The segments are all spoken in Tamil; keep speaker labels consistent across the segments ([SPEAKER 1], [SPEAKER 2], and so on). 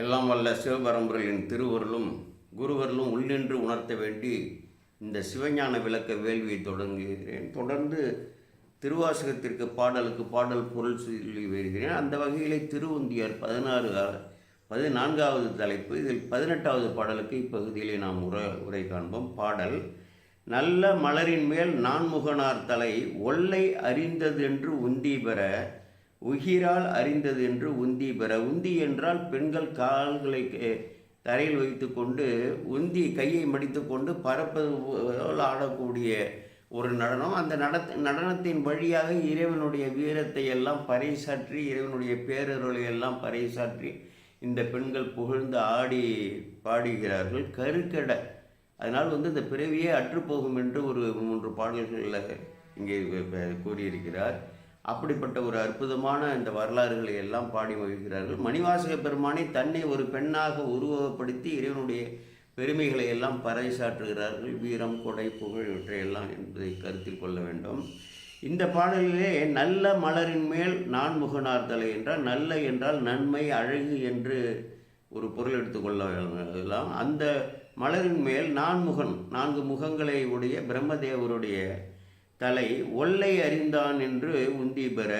[SPEAKER 1] எல்லாம் வல்ல சிவபரம்பரையின் திருவருளும் குருவருளும் உள்ளின்று உணர்த்த வேண்டி இந்த சிவஞான விளக்க வேள்வியை தொடங்குகிறேன். தொடர்ந்து திருவாசகத்திற்கு பாடலுக்கு பாடல் பொருள் சொல்லி வருகிறேன். அந்த வகையிலே திருவந்தியார் பதினாறு பதினான்காவது தலைப்பு இதில் பதினெட்டாவது பாடலுக்கு இப்பகுதியிலே நாம் உரை உரை காண்போம். பாடல் நல்ல மலரின் மேல் நான்முகனார் தலை ஒல்லை அறிந்ததென்று உந்தி பெற உகிரால் அறிந்தது என்று உந்தி பெற. உந்தி என்றால் பெண்கள் கால்களை தரையில் தரையில் வைத்துக்கொண்டு உந்தி கையை மடித்துக்கொண்டு பறப்பது போல் ஆடக்கூடிய ஒரு நடனம். அந்த நட நடனத்தின் வழியாக இறைவனுடைய வீரத்தை எல்லாம் பறைசாற்றி இறைவனுடைய பேரருளை எல்லாம் பறைசாற்றி இந்த பெண்கள் புகழ்ந்து ஆடி பாடுகிறார்கள். கருக்கட. அதனால் வந்து இந்த பிறவியே அற்றுப்போகும் என்று ஒரு மூன்று பாடல்களில் இங்கே கூறியிருக்கிறார். அப்படிப்பட்ட ஒரு அற்புதமான இந்த வரலாறுகளை எல்லாம் பாடி மகிழ்கிறார்கள். மணிவாசக பெருமானை தன்னை ஒரு பெண்ணாக உருவகப்படுத்தி இறைவனுடைய பெருமைகளை எல்லாம் பறைசாற்றுகிறார்கள். வீரம் கொடை புகழ் இவற்றையெல்லாம் என்பதை கருத்தில் கொள்ள வேண்டும். இந்த பாடலிலே நல்ல மலரின் மேல் நான்முகனார் தலை என்றால் நல்ல என்றால் நன்மை அழகு என்று ஒரு பொருள் எடுத்துக்கொள்ளலாம் அந்த மலரின் மேல் நான்முகன் நான்கு முகங்களை உடைய பிரம்மதேவருடைய தலை ஒல்லை அறிந்தான் என்று உந்தி பெற.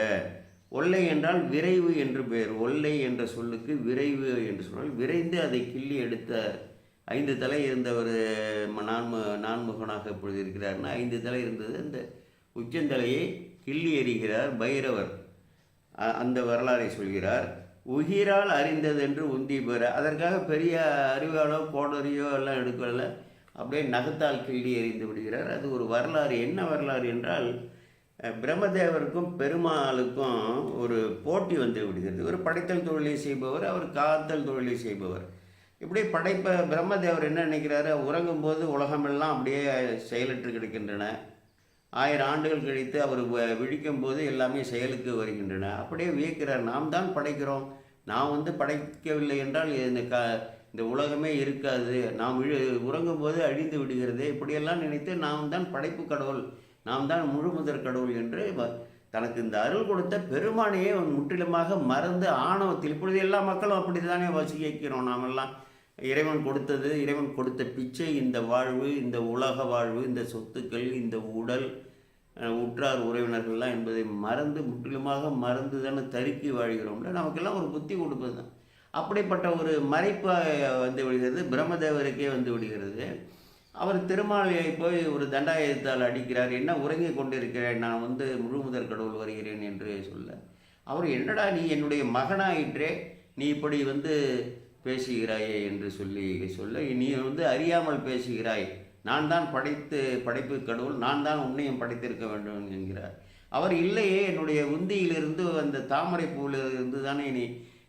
[SPEAKER 1] ஒல்லை என்றால் விரைவு என்று பெயர். ஒல்லை என்ற சொல்லுக்கு விரைவு என்று சொன்னால் விரைந்து அதை கிள்ளி எடுத்த ஐந்து தலை இருந்தவர் நான்மு நான்முகனாக இப்பொழுது இருக்கிறார்னா ஐந்து தலை இருந்தது. அந்த உச்சந்தலையை கிள்ளி எறிகிறார் பைரவர். அந்த வரலாறை சொல்கிறார் உயிரால் அறிந்தது என்று உந்தி பெற. அதற்காக பெரிய அறிவாளோ கோடரியோ எல்லாம் எடுக்கல அப்படியே நகத்தால் கிள்ளி எறிந்து விடுகிறார். அது ஒரு வரலாறு. என்ன வரலாறு என்றால் பிரம்மதேவருக்கும் பெருமாளுக்கும் ஒரு போட்டி வந்து விடுகிறது. ஒரு படைத்தல் தொழிலை செய்பவர் அவர் காத்தல் தொழிலை செய்பவர். இப்படி படைப்ப பிரம்மதேவர் என்ன நினைக்கிறாரு? உறங்கும் போது உலகமெல்லாம் அப்படியே செயலற்று கிடக்கின்றன. ஆயிரம் ஆண்டுகள் கழித்து அவர் வ- விழிக்கும் போது எல்லாமே செயலுக்கு வருகின்றன. அப்படியே வியக்கிறார். நாம் தான் படைக்கிறோம். நாம் வந்து படைக்கவில்லை என்றால் இந்த க இந்த உலகமே இருக்காது. நாம் உறங்கும் போது அழிந்து விடுகிறது. இப்படியெல்லாம் நினைத்து நாம் தான் படைப்பு கடவுள் நாம் தான் முழு முதற் கடவுள் என்று வ- தனக்கு இந்த அருள் கொடுத்த பெருமானையே முற்றிலுமாக மறந்து ஆணவத்தில் இப்பொழுது எல்லா மக்களும் அப்படித்தானே வசிக்கிறோம் நாமெல்லாம். இறைவன் கொடுத்தது இறைவன் கொடுத்த பிச்சை இந்த வாழ்வு இந்த உலக வாழ்வு இந்த சொத்துக்கள் இந்த உடல் உற்றார் உறவினர்கள்லாம் என்பதை மறந்து முற்றிலுமாக மறந்து தானே தருக்கி வாழ்கிறோம்ல. நமக்கெல்லாம் ஒரு புத்தி கொடுப்பது தான் அப்படிப்பட்ட ஒரு மறைப்பாக வந்து விடுகிறது பிரம்மதேவருக்கே வந்து விடுகிறது அவர் திருமாலையை போய் ஒரு தண்டாயத்தால் அடிக்கிறார். என்ன உறங்கி கொண்டிருக்கிறேன் நான் வந்து முழு முதற் கடவுள் வருகிறேன் என்று சொல்ல. அவர் என்னடா நீ என்னுடைய மகனாயிற்றே நீ இப்படி வந்து பேசுகிறாயே என்று சொல்லி சொல்ல நீ வந்து அறியாமல் பேசுகிறாய். நான் தான் படைத்து படைப்பு கடவுள் நான் தான் உன்னையும் படைத்திருக்க வேண்டும் என்கிறார். அவர் இல்லையே என்னுடைய உந்தியிலிருந்து அந்த தாமரை பூவிலிருந்து தானே நீ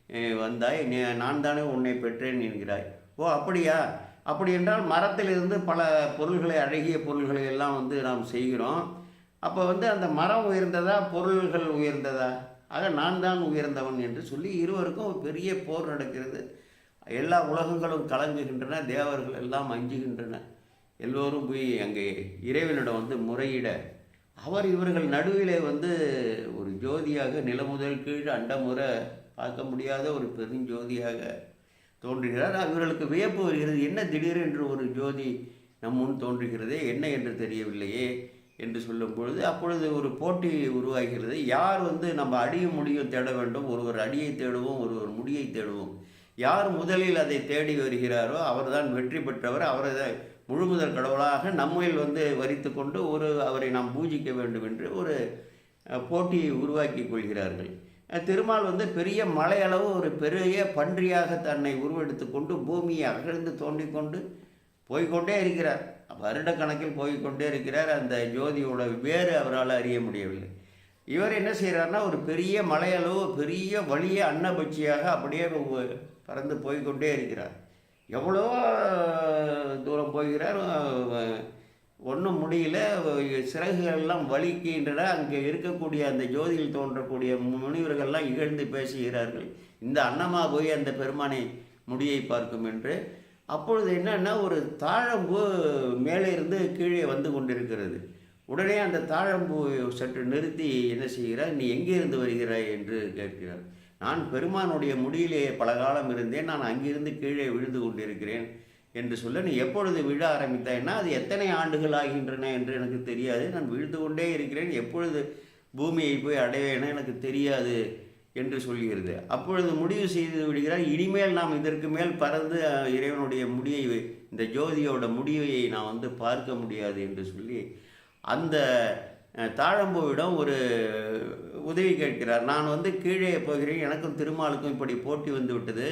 [SPEAKER 1] வந்தாய். நீ நான் தானே உன்னை பெற்றேன் என்கிறாய். ஓ அப்படியா? அப்படி என்றால் மரத்திலிருந்து பல பொருள்களை அழகிய பொருள்களை எல்லாம் வந்து நாம் செய்கிறோம். அப்போ வந்து அந்த மரம் உயர்ந்ததா? பொருள்கள் உயர்ந்ததா? ஆக நான் தான் உயர்ந்தவன் என்று சொல்லி இருவருக்கும் பெரிய போர் நடக்கிறது. எல்லா உலகங்களும் கலங்குகின்றன தேவர்கள் எல்லாம் அஞ்சுகின்றன. எல்லோரும் போய் அங்கே இறைவனிடம் வந்து முறையிட. அவர் இவர்கள் நடுவிலே வந்து ஒரு ஜோதியாக நிலமுதல் கீழ் அண்டமுறை பார்க்க முடியாத ஒரு பெருஞ்சோதியாக தோன்றுகிறார். அவர்களுக்கு வியப்பு வருகிறது. என்ன திடீரென்று ஒரு ஜோதி நம் முன் தோன்றுகிறதே? என்ன என்று தெரியவில்லையே என்று சொல்லும் பொழுது அப்பொழுது ஒரு போட்டி உருவாகிறது. யார் வந்து நம்ம அடியும் முடியும் தேட வேண்டும்? ஒருவர் அடியை தேடுவோம் ஒருவர் முடியை தேடுவோம். யார் முதலில் அதை தேடி வருகிறாரோ அவர்தான் வெற்றி பெற்றவர். அவரை முழுமுதல் கடவுளாக நம்மில் வந்து வரித்து கொண்டு ஒரு அவரை நாம் பூஜிக்க வேண்டும் என்று ஒரு போட்டியை உருவாக்கி கொள்கிறார்கள். திருமால் வந்து பெரிய மலையளவு ஒரு பெரிய பன்றியாக தன்னை உருவெடுத்து கொண்டு பூமியை அகழ்ந்து தோண்டி கொண்டு போய்க்கொண்டே இருக்கிறார். வருடக்கணக்கில் போய்க்கொண்டே இருக்கிறார். அந்த ஜோதியோட வேறு அவரால் அறிய முடியவில்லை. இவர் என்ன செய்கிறார்னா ஒரு பெரிய மலையளவு பெரிய வலிய அன்னபட்சியாக அப்படியே பறந்து போய்க்கொண்டே இருக்கிறார். எவ்வளோ தூரம் போகிறார் ஒன்றும் முடியல. சிறகுகள்லாம் வலிக்கின்றன. அங்கே இருக்கக்கூடிய அந்த ஜோதியில் தோன்றக்கூடிய முனிவர்கள்லாம் இகழ்ந்து பேசுகிறார்கள். இந்த அன்னமா போய் அந்த பெருமானை முடியை பார்க்கும் என்று. அப்பொழுது என்னென்னா ஒரு தாழம்பூ மேலே இருந்து கீழே வந்து கொண்டிருக்கிறது. உடனே அந்த தாழம்பூ சற்று நிறுத்தி என்ன செய்கிறார் நீ எங்கே இருந்து வருகிறாய்? என்று கேட்கிறார். நான் பெருமானுடைய முடியிலே பல காலம் இருந்தேன். நான் அங்கிருந்து கீழே விழுந்து கொண்டிருக்கிறேன். என்று சொல்ல நீ எப்பொழுது விழ ஆரம்பித்தாய்னா அது எத்தனை ஆண்டுகள் ஆகின்றன என்று எனக்கு தெரியாது. நான் விழுந்து கொண்டே இருக்கிறேன். எப்பொழுது பூமியை போய் அடைவேன எனக்கு தெரியாது என்று சொல்கிறது. அப்பொழுது முடிவு செய்து விடுகிறார் இனிமேல் நாம் இதற்கு மேல் பறந்து இறைவனுடைய முடியை இந்த ஜோதியோட முடிவை நான் வந்து பார்க்க முடியாது என்று சொல்லி அந்த தாழம்பூவிடம் ஒரு உதவி கேட்கிறார். நான் வந்து கீழே போகிறேன். எனக்கும் திருமாலுக்கும் இப்படி போட்டி வந்து விட்டது.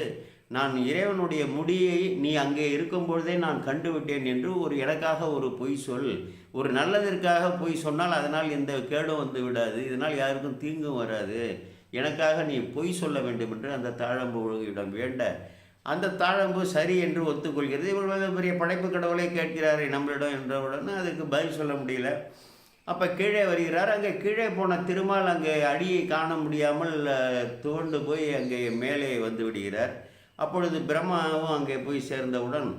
[SPEAKER 1] நான் இறைவனுடைய முடியை நீ அங்கே இருக்கும் பொழுதே நான் கண்டுவிட்டேன் என்று ஒரு எனக்காக ஒரு பொய் சொல். ஒரு நல்லதற்காக பொய் சொன்னால் அதனால் எந்த கேடும் வந்து விடாது. இதனால் யாருக்கும் தீங்கும் வராது. எனக்காக நீ பொய் சொல்ல வேண்டும் என்று அந்த தாழம்பூவிடம் வேண்ட. அந்த தாழம்பு சரி என்று ஒத்துக்கொள்கிறது. இவர் பெரிய படைப்பு கடவுளை கேட்கிறாரே நம்மளிடம் என்றவுடனே அதுக்கு பதில் சொல்ல முடியல. அப்போ கீழே வருகிறார். அங்கே கீழே போன திருமால் அங்கே அடியை காண முடியாமல் அஹ், துவண்டு போய் அங்கே மேலே வந்து விடுகிறார். அப்பொழுது பிரம்மாவும் அங்கே போய் சேர்ந்தவுடன்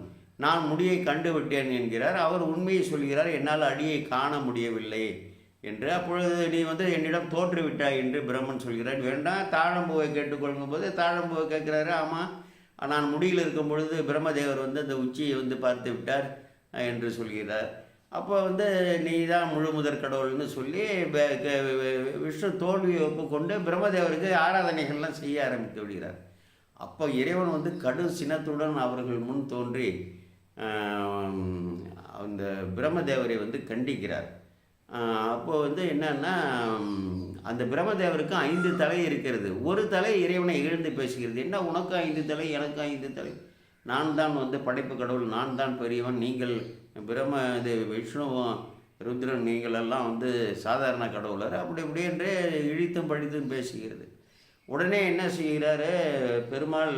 [SPEAKER 1] நான் முடியை கண்டுவிட்டேன் என்கிறார். அவர் உண்மையை சொல்கிறார் என்னால் அடியை காண முடியவில்லை என்று. அப்பொழுது நீ வந்து என்னிடம் தோற்றுவிட்டாய் என்று பிரம்மன் சொல்கிறார். வேண்டாம் தாழம்பூவை கேட்டுக்கொள்ளும் போது தாழம்பூவை கேட்குறாரு. ஆமாம் நான் முடியில் இருக்கும் பொழுது பிரம்மதேவர் வந்து அந்த உச்சியை வந்து பார்த்து விட்டார் என்று சொல்கிறார். அப்போ வந்து நீ தான் முழு முதற் கடவுள்னு சொல்லி விஷ்ணு தோல்வியை ஒப்புக்கொண்டு பிரம்மதேவருக்கு ஆராதனைகள்லாம் செய்ய ஆரம்பித்து விடுகிறார். அப்போ இறைவன் வந்து கடும் சினத்துடன் அவர்கள் முன் தோன்றி அந்த பிரம்மதேவரை வந்து கண்டிக்கிறார். அப்போ வந்து என்னன்னா அந்த பிரம்மதேவருக்கு ஐந்து தலை இருக்கிறது. ஒரு தலை இறைவனை இழந்து பேசுகிறது. என்ன உனக்கு ஐந்து தலை எனக்கு ஐந்து தலை? நான் தான் வந்து படைப்பு கடவுள் நான் தான் பெரியவன் நீங்கள் பிரம்ம இது விஷ்ணுவும் ருத்ரன் நீங்கள் எல்லாம் வந்து சாதாரண கடவுளர். அப்படி இப்படி என்று இழித்தும் பழித்தும் பேசுகிறது. உடனே என்ன செய்கிறாரு? பெருமாள்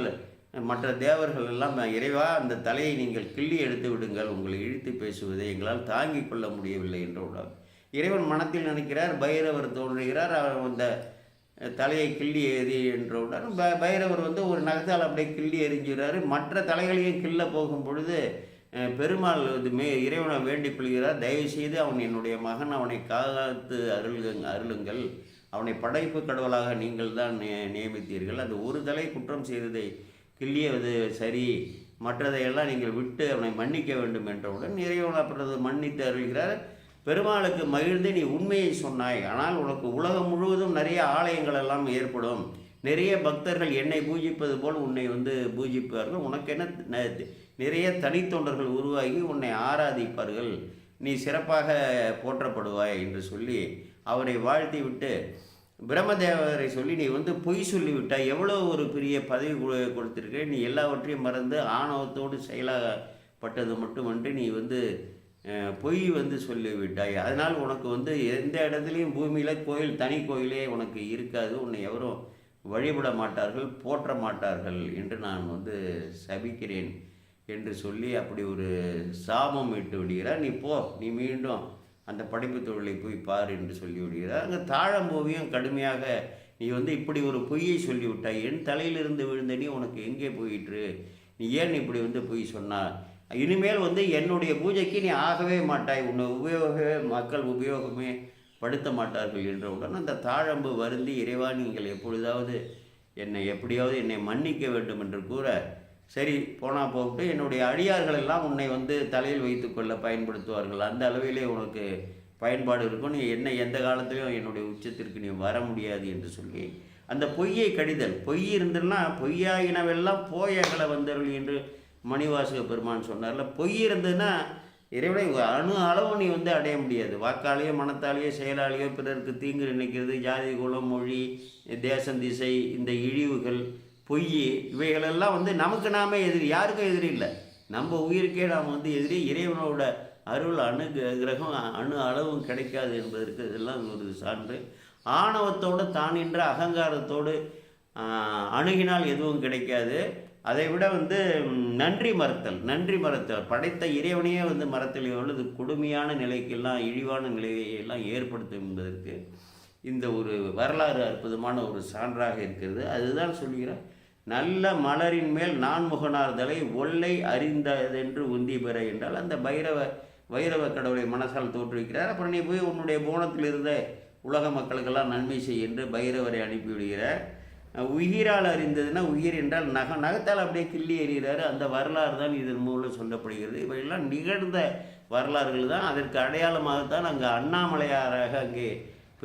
[SPEAKER 1] மற்ற தேவர்கள் எல்லாம் இறைவா அந்த தலையை நீங்கள் கிள்ளி எடுத்து விடுங்கள். உங்களை இழித்து பேசுவதை எங்களால் தாங்கிக் கொள்ள முடியவில்லை என்றவுடன் இறைவன் மனத்தில் நினைக்கிறார் பைரவர் தோன்றுகிறார் அவர் அந்த தலையை கிள்ளி எறி என்றவுடன் ப பைரவர் வந்து ஒரு நகத்தால் அப்படியே கிள்ளி எறிஞ்சுகிறாரு மற்ற தலைகளையும் கிள்ள போகும் பொழுது பெருமாள் இது மே இறைவனை வேண்டிக் கொள்கிறார். தயவு செய்து அவன் என்னுடைய மகன் அவனை காத்து அருளுங்க அருளுங்கள். அவனை படைப்பு கடவுளாக நீங்கள் தான் நே நியமித்தீர்கள். அந்த ஒரு தலை குற்றம் செய்ததை கிள்ளியது சரி. மற்றதையெல்லாம் நீங்கள் விட்டு அவனை மன்னிக்க வேண்டும் என்றவுடன் இறைவன் மன்னித்து அருள்கிறார். பெருமாளுக்கு மகிழ்ந்து நீ உண்மையை சொன்னாய். ஆனால் உனக்கு உலகம் முழுவதும் நிறைய ஆலயங்கள் எல்லாம் ஏற்படும். நிறைய பக்தர்கள் என்னை பூஜிப்பது போல் உன்னை வந்து பூஜிப்பார்கள். உனக்கு என்ன ந- நிறைய தனித்தொண்டர்கள் உருவாகி உன்னை ஆராதிப்பார்கள். நீ சிறப்பாக போற்றப்படுவாய் என்று சொல்லி அவரை வாழ்த்தி விட்டு பிரம்மதேவரை சொல்லி நீ வந்து பொய் சொல்லிவிட்டாய். எவ்வளோ ஒரு பெரிய பதவி கொ- கொடுத்திருக்க நீ எல்லாவற்றையும் மறந்து ஆணவத்தோடு செயலாகப்பட்டது மட்டுமன்று நீ வந்து பொய் வந்து சொல்லிவிட்டாய். அதனால் உனக்கு வந்து எந்த இடத்துலையும் பூமியில் கோயில் தனி கோயிலே உனக்கு இருக்காது. உன்னை எவரும் வழிபட மாட்டார்கள் போற்ற மாட்டார்கள் என்று நான் வந்து சபிக்கிறேன் என்று சொல்லி அப்படி ஒரு சாபம் இட்டு விடுகிறார். நீ போ நீ மீண்டும் அந்த படைப்பு தொழிலை போய் பார் என்று சொல்லிவிடுகிறார் அங்கே தாழம்பூவியும் கடுமையாக நீ வந்து இப்படி ஒரு பொய்யை சொல்லிவிட்டாய். என் தலையிலிருந்து விழுந்த நீ உனக்கு எங்கே போயிற்று? நீ ஏன் இப்படி வந்து பொய் சொன்னார் இனிமேல் வந்து என்னுடைய பூஜைக்கு நீ ஆகவே மாட்டாய். உன்னை உபயோகமே மக்கள் உபயோகமே படுத்த மாட்டார்கள் என்றவுடன் அந்த தாழம்பு வருந்தி இறைவா நீங்கள் எப்பொழுதாவது என்னை எப்படியாவது என்னை மன்னிக்க வேண்டும் என்று கூற சரி போனால் போகட்டு என்னுடைய அடியார்கள் எல்லாம் உன்னை வந்து தலையில் வைத்துக்கொள்ள பயன்படுத்துவார்கள். அந்த அளவிலே உனக்கு பயன்பாடு இருக்கும். நீ என்ன எந்த காலத்திலையும் என்னுடைய உச்சத்திற்கு நீ வர முடியாது என்று சொல்லி அந்த பொய்யை கடிதல். பொய் இருந்துன்னா பொய்யாயினவெல்லாம் போயகளை வந்தவர்கள் என்று மணிவாசக பெருமான் சொன்னார்ல. பொய் இருந்ததுன்னா இறைவனை அணு அளவு நீ வந்து அடைய முடியாது. வாக்காலேயோ மனத்தாலேயோ செயலாலேயோ பிறருக்கு தீங்கு நினைக்கிறது. ஜாதி குலம் மொழி தேசம் திசை இந்த இழிவுகள் பொய் இவைகளெல்லாம் வந்து நமக்கு நாமே எதிரி யாருக்கும் எதிரி இல்லை. நம்ம உயிருக்கே நாம் வந்து எதிரி. இறைவனோட அருள் அணு கிரகம் அணு அளவும் கிடைக்காது என்பதற்கு இதெல்லாம் ஒரு சான்று. ஆணவத்தோடு தான் என்ற அகங்காரத்தோடு அணுகினால் எதுவும் கிடைக்காது. அதை விட வந்து நன்றி மறுத்தல் நன்றி மறுத்தல். படைத்த இறைவனையே வந்து மரத்தில் எவ்வளவு கொடுமையான நிலைக்கெல்லாம் இழிவான நிலையெல்லாம் ஏற்படுத்தும் என்பதற்கு இந்த ஒரு வரலாறு அற்புதமான ஒரு சான்றாக இருக்கிறது. அதுதான் சொல்கிறேன் நல்ல மலரின் மேல் நான்முகனார்தலை ஒல்லை அறிந்ததென்று உந்தி பெற என்றால் அந்த பைரவ வைரவ கடவுளை மனசால் தோற்றுவிக்கிறார். அப்புறம் நீ போய் உன்னுடைய போனத்தில் இருந்த உலக மக்களுக்கெல்லாம் நன்மை செய் என்று பைரவரை அனுப்பிவிடுகிறார் உயிரால் அறிந்ததுன்னா உயிர் என்றால் நக நகத்தால் அப்படியே கிள்ளி எறிகிறாரு. அந்த வரலாறு தான் இதன் மூலம் சொல்லப்படுகிறது. இவையெல்லாம் நிகழ்ந்த வரலாறுகள் தான். அதற்கு அடையாளமாகத்தான் அங்கே அண்ணாமலையாராக அங்கே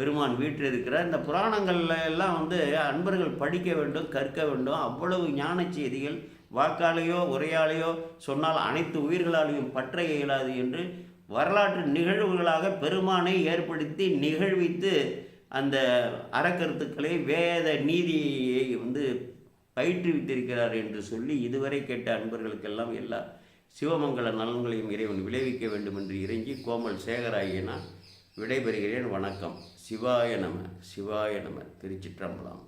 [SPEAKER 1] பெருமான் வீற்றிருக்கிறார். இந்த புராணங்கள்ல எல்லாம் வந்து அன்பர்கள் படிக்க வேண்டும் கற்க வேண்டும். அவ்வளவு ஞான செய்திகள் வாக்காலேயோ உரையாலேயோ சொன்னால் அனைத்து உயிர்களாலேயும் பற்ற இயலாது என்று வரலாற்று நிகழ்வுகளாக பெருமானை ஏற்படுத்தி நிகழ்வித்து அந்த அறக்கருத்துக்களை வேத நீதியை வந்து பயிற்றுவித்திருக்கிறார் என்று சொல்லி இதுவரை கேட்ட அன்பர்களுக்கெல்லாம் எல்லா சிவமங்கல நலன்களையும் இறைவன் விளைவிக்க வேண்டும் என்று இறைஞ்சி கோமல் சேகராகிய நான் விடைபெறுகிறேன். வணக்கம். சிவாய நம சிவாய நம திருச்சிற்றம்பலம்.